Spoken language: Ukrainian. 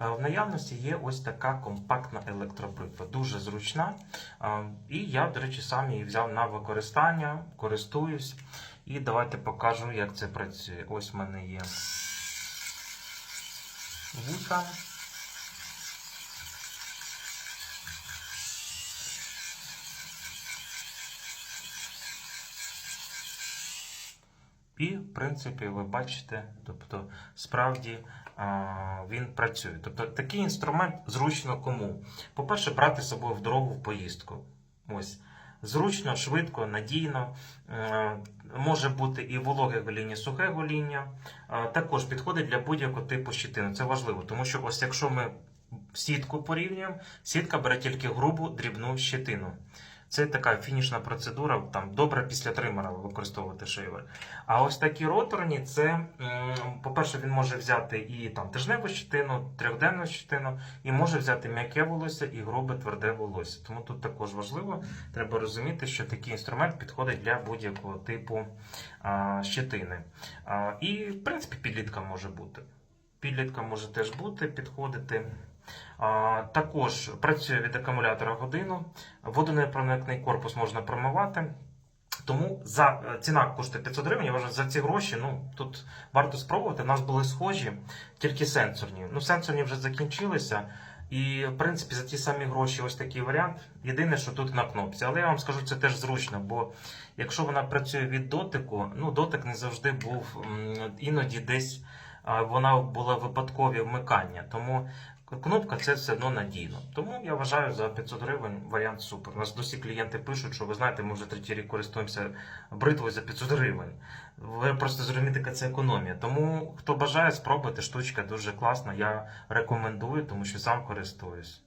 Е, В наявності є ось така компактна електробритва, дуже зручна. Е, І я, до речі, сам її взяв на використання, користуюсь. І давайте покажу, як це працює. Ось в мене є вуса. І, в принципі, ви бачите, тобто, справді він працює. Тобто такий інструмент зручно кому. По-перше, брати з собою в дорогу в поїздку. Ось. Зручно, швидко, надійно. Е, Може бути і вологе гоління, сухе гоління. Е, Також підходить для будь-якого типу щитини. Це важливо, тому що ось якщо ми сітку порівнюємо, сітка бере тільки грубу дрібну щетину. Це така фінішна процедура, там добре після тримера використовувати шейвер. А ось такі роторні, це, по-перше, він може взяти і там тижневу щетину, трьохденну щетину, і може взяти м'яке волосся і грубе тверде волосся. Тому тут також важливо, треба розуміти, що такий інструмент підходить для будь-якого типу а, щетини. А, і, в принципі, підлітка може бути. Підлітка може теж бути, підходити. Також працює від акумулятора годину. Водонепроникний корпус можна промивати. Тому за е, ціна коштує 500 гривень. Вважаю, за ці гроші ну тут варто спробувати. У нас були схожі, тільки сенсорні. Ну, сенсорні вже закінчилися. І, в принципі, за ті самі гроші ось такий варіант. Єдине, що тут на кнопці. Але я вам скажу, це теж зручно, бо якщо вона працює від дотику, ну дотик не завжди був іноді десь вона була випадкові вмикання. Тому кнопка це все одно надійно. Тому я вважаю за 500 гривень варіант супер. У нас досі клієнти пишуть, що ви знаєте, ми вже третій рік користуємося бритвою за 500 гривень. Ви просто зрозумієте, яка це економія. Тому хто бажає спробуйте, штучка дуже класна. Я рекомендую, тому що сам користуюсь.